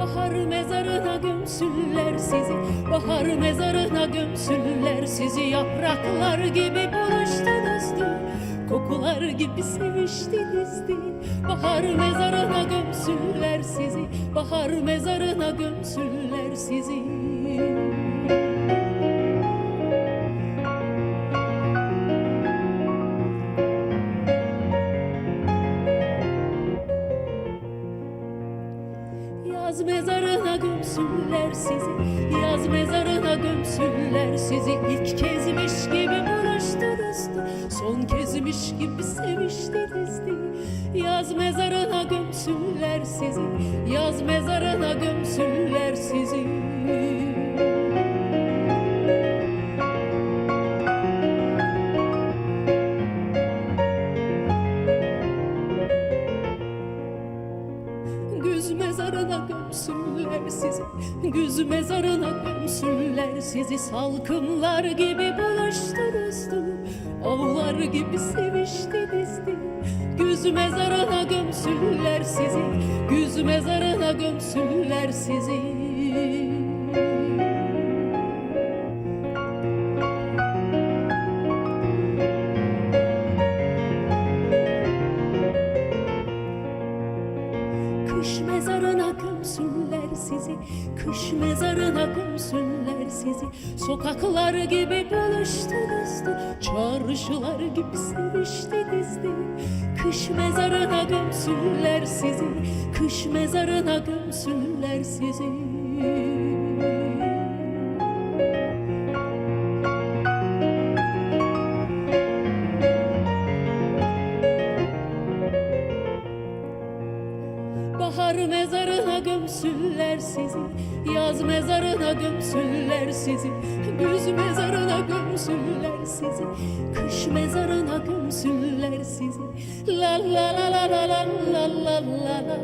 Bahar mezarına gömsünler sizi Bahar mezarına gömsünler sizi. Yapraklar gibi buluştunuz dün Kokular gibi seviştiniz dün. Bahar mezarına gömsünler sizi Bahar mezarına gömsünler sizi Yaz mezarına gömsünler sizi Yaz mezarına gömsünler sizi. İlk kezmiş gibi buluştunuzdu Son kezmiş gibi seviştinizdi Yaz mezarına gömsünler sizi Yaz mezarına gömsünler sizi Güz mezarına gömsünler sizi. Güz mezarına gömsünler sizi. Salkımlar gibi buluştunuzdu Avlar gibi seviştinizdi Güz mezarına gömsünler sizi. Güz mezarına gömsünler sizi Kış mezarına gömsünler sizi Kış mezarına gömsünler sizi. Sokaklar gibi buluştunuzdu Çarşılar gibi seviştinizdi Kış mezarına gömsünler sizi Kış mezarına gömsünler sizi gömsünler sizi. Yaz mezarına gömsünler sizi. Güz mezarına gömsünler sizi. Kış mezarına gömsünler sizi. La la la la la la la la la